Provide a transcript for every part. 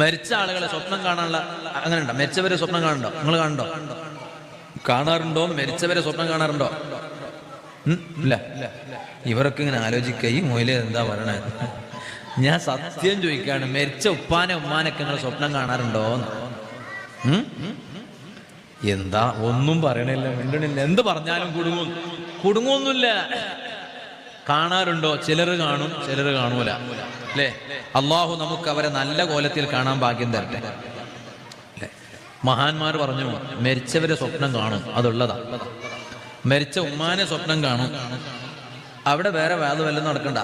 മരിച്ച ആളുകളെ സ്വപ്നം കാണാനുള്ള അങ്ങനെ ഉണ്ടോ മരിച്ചവരെ സ്വപ്നം കാണണ്ടോ നിങ്ങൾ കാണണ്ടോ കാണാറുണ്ടോ? മരിച്ചവരെ സ്വപ്നം കാണാറുണ്ടോ? ഇല്ല. ഇവരൊക്കെ ഇങ്ങനെ ആലോചിക്കുക. ഈ മൊയിലെ എന്താ പറയണേ? ഞാൻ സത്യം ചോദിക്കാണ് മരിച്ച ഉപ്പാനെ ഉമ്മാനൊക്കെ നിങ്ങൾ സ്വപ്നം കാണാറുണ്ടോ എന്താ? ഒന്നും പറയണില്ല മിണ്ടണില്ല. എന്ത് പറഞ്ഞാലും കുടുങ്ങും. കുടുങ്ങൊന്നുമില്ല കാണാറുണ്ടോ? ചിലർ കാണും ചിലർ കാണൂല. അല്ലേ? അള്ളാഹു നമുക്ക് അവരെ നല്ല കോലത്തിൽ കാണാൻ ഭാഗ്യം തരട്ടെ? മഹാന്മാർ പറഞ്ഞു മരിച്ചവരെ സ്വപ്നം കാണും അതുള്ളതാ. മരിച്ച ഉമ്മാനെ സ്വപ്നം കാണും. അവിടെ വേറെ വേദ വല്ലതും നടക്കണ്ട.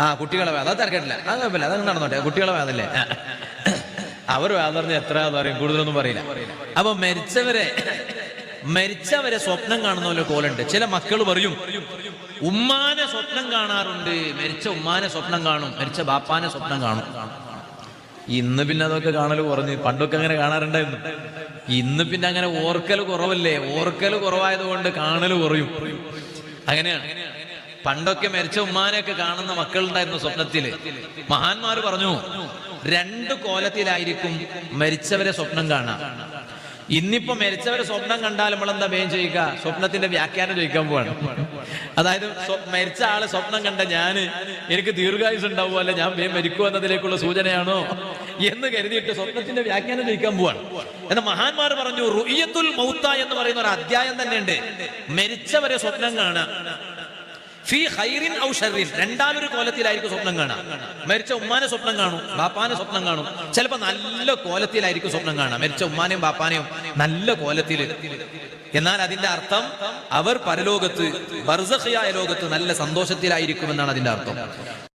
ആ കുട്ടികളെ വേദ. തിരക്കട്ടില്ല. അത് കുഴപ്പമില്ല. അതങ്ങ് നടന്നോട്ടെ. കുട്ടികളെ വേദല്ലേ? അവർ വേദ പറഞ്ഞ എത്ര പറയും കൂടുതലൊന്നും പറയില്ല. അപ്പൊ മരിച്ചവരെ മരിച്ചവരെ സ്വപ്നം കാണുന്ന പോലെ കോലുണ്ട്. ചില മക്കൾ പറയും ഉമ്മാനെ സ്വപ്നം കാണാറുണ്ട്. മരിച്ച ഉമ്മാനെ സ്വപ്നം കാണും. മരിച്ച ബാപ്പാനെ സ്വപ്നം കാണും. ഇന്ന് പിന്നെ അതൊക്കെ കാണൽ കുറഞ്ഞു. പണ്ടൊക്കെ അങ്ങനെ കാണാറുണ്ടായിരുന്നു. ഇന്ന് പിന്നെ അങ്ങനെ ഓർക്കൽ കുറവല്ലേ? ഓർക്കൽ കുറവായത് കൊണ്ട് കാണൽ കുറയും. അങ്ങനെയാണ്. പണ്ടൊക്കെ മരിച്ച ഉമ്മാനെയൊക്കെ കാണുന്ന മക്കളുണ്ടായിരുന്നു സ്വപ്നത്തിൽ. മഹാന്മാർ പറഞ്ഞു രണ്ട് കോലത്തിലായിരിക്കും മരിച്ചവരെ സ്വപ്നം കാണാം. ഇന്നിപ്പോ മരിച്ചവരെ സ്വപ്നം കണ്ടാൽ നമ്മൾ എന്താ വേഗം ചെയ്യുക സ്വപ്നത്തിന്റെ വ്യാഖ്യാനം ചോദിക്കാൻ പോവാണ്. അതായത് മരിച്ച ആൾ സ്വപ്നം കണ്ട ഞാൻ എനിക്ക് ദീർഘായുസ് ഉണ്ടാവുമല്ല ഞാൻ വേഗം മരിക്കൂ എന്നതിലേക്കുള്ള സൂചനയാണോ? എന്ന് കരുതിയിട്ട് സ്വപ്നത്തിന്റെ വ്യാഖ്യാനം ചോദിക്കാൻ പോവാണ്. എന്നാൽ മഹാന്മാർ പറഞ്ഞു റുയ്യത്തുൽ മൗത്ത എന്ന് പറയുന്ന ഒരു അധ്യായം തന്നെ ഉണ്ട് മരിച്ചവരെ സ്വപ്നം കാണാം ഫീ ഹൈറിൻ ഔ രണ്ടാമൊരു കോലത്തിലായിരിക്കും സ്വപ്നം കാണാം. മരിച്ച ഉമ്മാനെ സ്വപ്നം കാണും ബാപ്പാനെ സ്വപ്നം കാണും. ചിലപ്പോ നല്ല കോലത്തിലായിരിക്കും സ്വപ്നം കാണാം. മരിച്ച ഉമ്മാനെയും ബാപ്പാനെയും നല്ല കോലത്തിൽ എന്നാൽ അതിന്റെ അർത്ഥം അവർ പരലോകത്ത് ബർസഖിയായ ലോകത്ത് നല്ല സന്തോഷത്തിലായിരിക്കും എന്നാണ് അതിന്റെ അർത്ഥം.